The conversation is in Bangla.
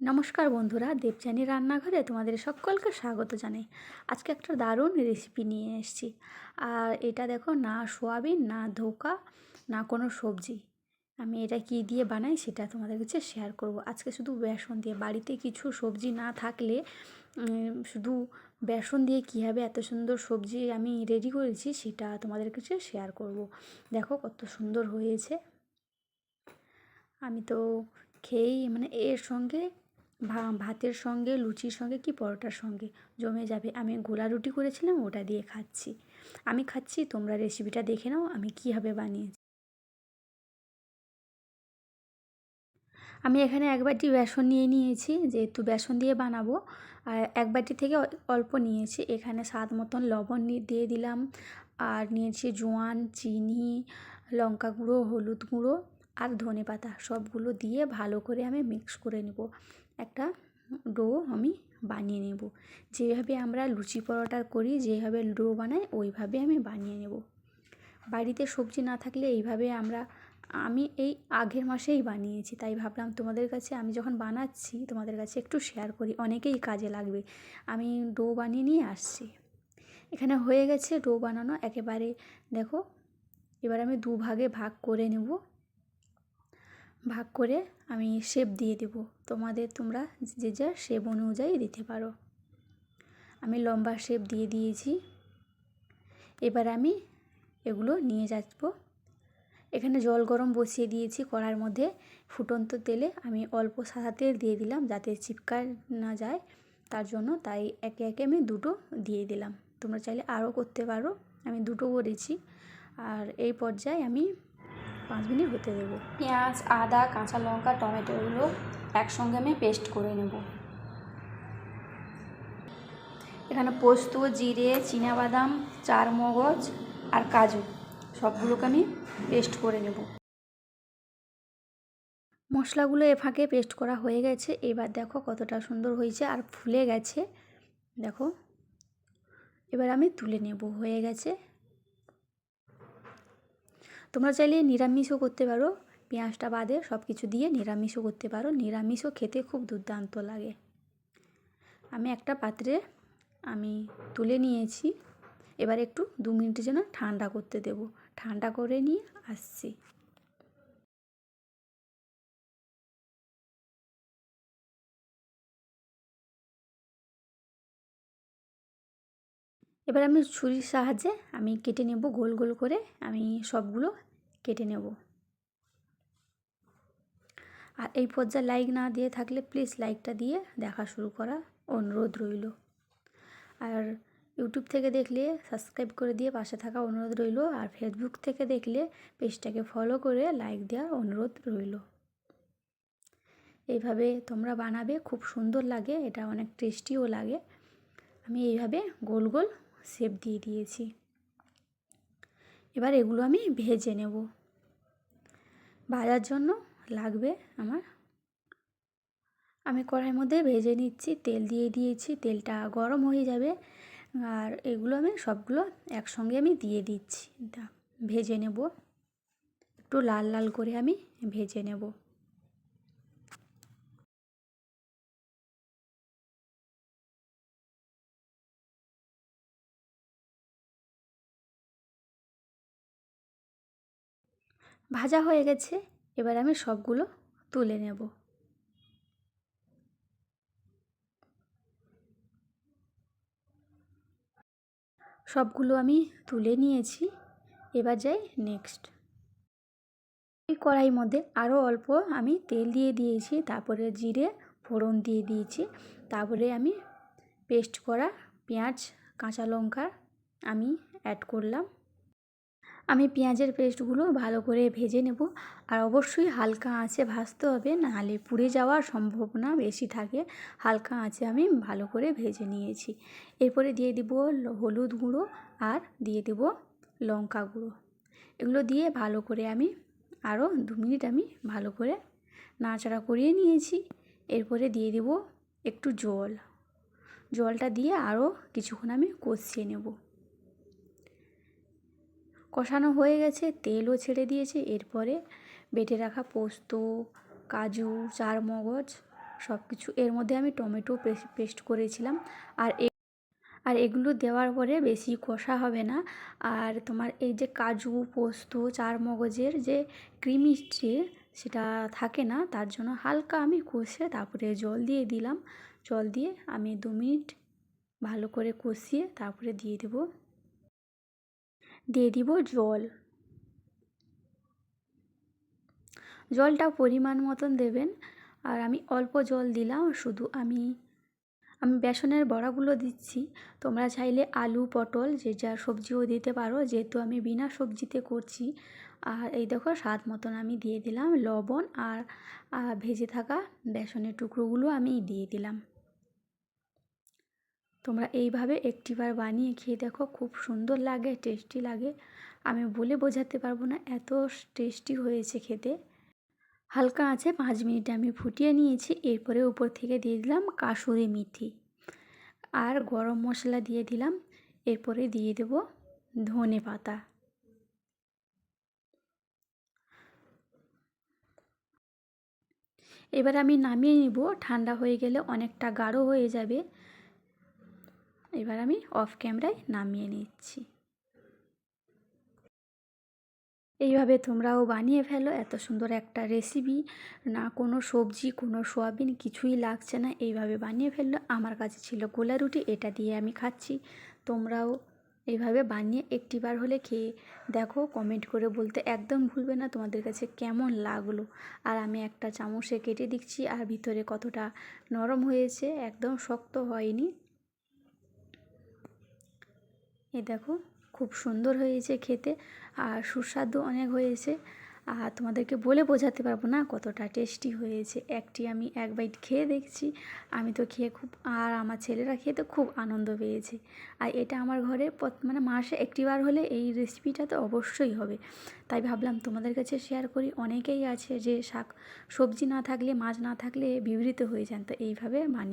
নমস্কার বন্ধুরা, দেবযানী রান্নাঘরে তোমাদের সকলকে স্বাগত জানাই। আজকে একটা দারুণ রেসিপি নিয়ে এসেছি। আর এটা দেখো, না সোয়াবিন, না ধোকা, না কোনো সবজি। আমি এটা কি দিয়ে বানাই সেটা তোমাদের কাছে শেয়ার করব। আজকে শুধু বেসন দিয়ে, বাড়িতে কিছু সবজি না থাকলে শুধু বেসন দিয়ে কীভাবে এত সুন্দর সবজি আমি রেডি করেছি সেটা তোমাদের কাছে শেয়ার করব। দেখো কত সুন্দর হয়েছে। আমি তো খেয়েই মানে এর সঙ্গে ভাতের সঙ্গে, লুচির সঙ্গে কি পরোটার সঙ্গে? জমে যাবে। আমি গোলা রুটি করেছিলাম, ওটা দিয়ে খাচ্ছি। আমি খাচ্ছি, তোমরা রেসিপিটা দেখে নাও, আমি কীভাবে বানিয়েছি। আমি এখানে এক বাটি বেসন নিয়ে নিয়েছি, যেহেতু বেসন দিয়ে বানাবো। আর এক বাটি থেকে অল্প নিয়েছি। এখানে স্বাদ মতন লবণ দিয়ে দিলাম। আর নিয়েছি জোয়ান, চিনি, লঙ্কা গুঁড়ো, হলুদ গুঁড়ো। আর ধনে পাতা সবগুলো দিয়ে ভালো করে আমি মিক্স করে নেব। একটা ডো আমি বানিয়ে নেব। যেভাবে আমরা লুচি পরোটা করি, যেভাবে ডো বানাই, ওইভাবে আমি বানিয়ে নেব। বাড়িতে সবজি না থাকলে এইভাবে আমরা, আমি এই আগের মাসেই বানিয়েছি, তাই ভাবলাম তোমাদের কাছে, আমি যখন বানাচ্ছি, তোমাদের কাছে একটু শেয়ার করি, অনেকেই কাজে লাগবে। আমি ডো বানিয়ে নিয়ে আসছি। এখানে হয়ে গেছে ডো বানানো, একেবারে দেখো, এবার আমি দু ভাগে ভাগ করে নেব। ভাগ করে আমি শেপ দিয়ে দেব। তোমাদের তোমরা যে যা শেপ অনুযায়ী দিতে পারো। আমি লম্বা শেপ দিয়ে দিয়েছি। এবার আমি এগুলো নিয়ে যাচ্ব। এখানে জল গরম বসিয়ে দিয়েছি কড়ার মধ্যে। ফুটন্ত তেলে আমি অল্প সাদা তেল দিয়ে দিলাম যাতে চিপকা না যায়। তার জন্য তাই একে একে আমি দুটো দিয়ে দিলাম। তোমরা চাইলে আরও করতে পারো। আমি দুটো করেছি। আর এই পর্যায়ে আমি পাঁচ মিনিট হতে দেবো। পেঁয়াজ, আদা, কাঁচা লঙ্কা, টমেটো এগুলো একসঙ্গে আমি পেস্ট করে নেব। এখানে পোস্ত, জিরে বাদাম চার মগজ আর কাজু সবগুলোকে আমি পেস্ট করে নেব। মশলাগুলো এ ফাঁকে পেস্ট করা হয়ে গেছে। এবার দেখো কতটা সুন্দর হয়েছে আর ফুলে গেছে। দেখো, এবার আমি তুলে নেব। হয়ে গেছে। তোমরা চাইলে নিরামিষও করতে পারো। পেঁয়াজটা বাদে সব কিছু দিয়ে নিরামিষও করতে পারো। নিরামিষও খেতে খুব দুর্দান্ত লাগে। আমি একটা পাত্রে আমি তুলে নিয়েছি। এবার একটু দু মিনিটের জন্য ঠান্ডা করতে দেব। ঠান্ডা করে নিয়ে আসছি। এবার আমি ছুরির সাহায্যে আমি কেটে নেব গোল গোল করে আমি সবগুলো কেটে নেব। আর এই পর্যায়ে লাইক না দিয়ে থাকলে প্লিজ লাইকটা দিয়ে দেখা শুরু করা অনুরোধ রইল। আর ইউটিউব থেকে দেখলে সাবস্ক্রাইব করে দিয়ে পাশে থাকা অনুরোধ রইল। আর ফেসবুক থেকে দেখলে, পেজটাকে ফলো করে লাইক দেওয়ার অনুরোধ রইল। এইভাবে তোমরা বানাবে, খুব সুন্দর লাগে, এটা অনেক টেস্টিও লাগে। আমি এইভাবে গোল গোল শেপ দিয়ে দিয়েছি। এবার এগুলো আমি ভেজে নেব। ভাজার জন্য লাগবে আমার। আমি কড়াইয়ের মধ্যে ভেজে নিচ্ছি, তেল দিয়ে দিয়েছি, তেলটা গরম হয়ে যাবে। আর এগুলো আমি সবগুলো একসঙ্গে আমি দিয়ে দিচ্ছি। ভেজে নেব। একটু লাল লাল করে আমি ভেজে নেব। ভাজা হয়ে গেছে, এবার আমি সবগুলো তুলে নেব। সবগুলো আমি তুলে নিয়েছি, এবার যাই নেক্সট এই কড়াইয়ের মধ্যে আরও অল্প আমি তেল দিয়ে দিয়েছি, তারপরে জিরে ফোড়ন দিয়ে দিয়েছি, তারপরে আমি পেস্ট করা পেঁয়াজ, কাঁচা লঙ্কা আমি অ্যাড করলাম। আমি পেঁয়াজের পেস্টগুলো ভালো করে ভেজে নেব। আর অবশ্যই হালকা আঁচে ভাজতে হবে, নাহলে পুড়ে যাওয়ার সম্ভাবনা বেশি থাকে। হালকা আঁচে আমি ভালো করে ভেজে নিয়েছি। এরপরে দিয়ে দিব হলুদ গুঁড়ো আর দিয়ে দেব লঙ্কা গুঁড়ো। এগুলো দিয়ে ভালো করে আমি আরও দু মিনিট আমি ভালো করে নাড়াচাড়া করিয়ে নিয়েছি। এরপরে দিয়ে দেব একটু জল। জলটা দিয়ে আরও কিছুক্ষণ আমি কষিয়ে নেব। কষানো হয়ে গেছে, তেলও ছেড়ে দিয়েছে। এরপরে বেটে রাখা পোস্ত, কাজু, চারমগজ সব কিছু এর মধ্যে আমি টমেটো পেস্ট করেছিলাম। আর আর এগুলো দেওয়ার পরে বেশি কষা হবে না। আর তোমার এই যে কাজু, পোস্ত চার মগজের যে ক্রিমি সেটা থাকে না, তার জন্য হালকা আমি কষে তারপরে জল দিয়ে দিলাম। জল দিয়ে আমি দু মিনিট ভালো করে কষিয়ে তারপরে দিয়ে দেব। দিয়ে দিব জল। জলটা পরিমাণ মতন দেবেন। আর আমি অল্প জল দিলাম, শুধু আমি আমি বেসনের বড়াগুলো দিচ্ছি। তোমরা চাইলে আলু, পটল, যে যা সবজিও দিতে পারো, যেহেতু আমি বিনা সবজিতে করছি। আর এই দেখো স্বাদ মতন আমি দিয়ে দিলাম লবণ আর ভেজে থাকা বেসনের টুকরোগুলো আমি দিয়ে দিলাম। তোমরা এইভাবে একটিবার বানিয়ে খেয়ে দেখো, খুব সুন্দর লাগে টেস্টি লাগে। আমি বলে বোঝাতে পারব না, এত টেস্টি হয়েছে খেতে। হালকা আছে, পাঁচ মিনিট আমি ফুটিয়ে নিয়েছি, এরপরে উপর থেকে দিয়ে দিলাম কাসুরি মেথি। আর গরম মশলা দিয়ে দিলাম, এরপরে দিয়ে দেব ধনে পাতা। এবার আমি নামিয়ে নিব, ঠান্ডা হয়ে গেলে অনেকটা গাঢ় হয়ে যাবে। এবার আমি অফ ক্যামেরায় নামিয়ে নিচ্ছি। এইভাবে তোমরাও বানিয়ে ফেলো, এত সুন্দর একটা রেসিপি না, কোনো সবজি, কোনো সোয়াবিন কিছুই লাগছে না, এইভাবে বানিয়ে ফেলল। আমার কাছে ছিল গোলা রুটি এটা দিয়ে আমি খাচ্ছি। তোমরাও এইভাবে বানিয়ে একটিবার হলে খেয়ে দেখো কমেন্ট করে বলতে একদম ভুলবে না তোমাদের কাছে কেমন লাগল। আর আমি একটা চামচে কেটে দিচ্ছি, আর ভিতরে কতটা নরম হয়েছে, একদম শক্ত হয়নি। এ দেখো, খুব সুন্দর হয়েছে খেতে আর সুস্বাদু অনেক হয়েছে। আর তোমাদেরকে বলে বোঝাতে পারব না কতটা টেস্টি হয়েছে। একটি আমি এক বাইট খেয়ে দেখছি, আমি তো খেয়ে খুব, আর আমার ছেলেরা খেয়ে তো খুব আনন্দ পেয়েছে। আর এটা আমার ঘরে মানে মাসে একটিবার হলে এই রেসিপিটা তো অবশ্যই হবে। তাই ভাবলাম তোমাদের কাছে শেয়ার করি। অনেকেই আছে যে শাক, সবজি না থাকলে, মাছ না থাকলে বিবৃত হয়ে যান। তো এইভাবে বানিয়ে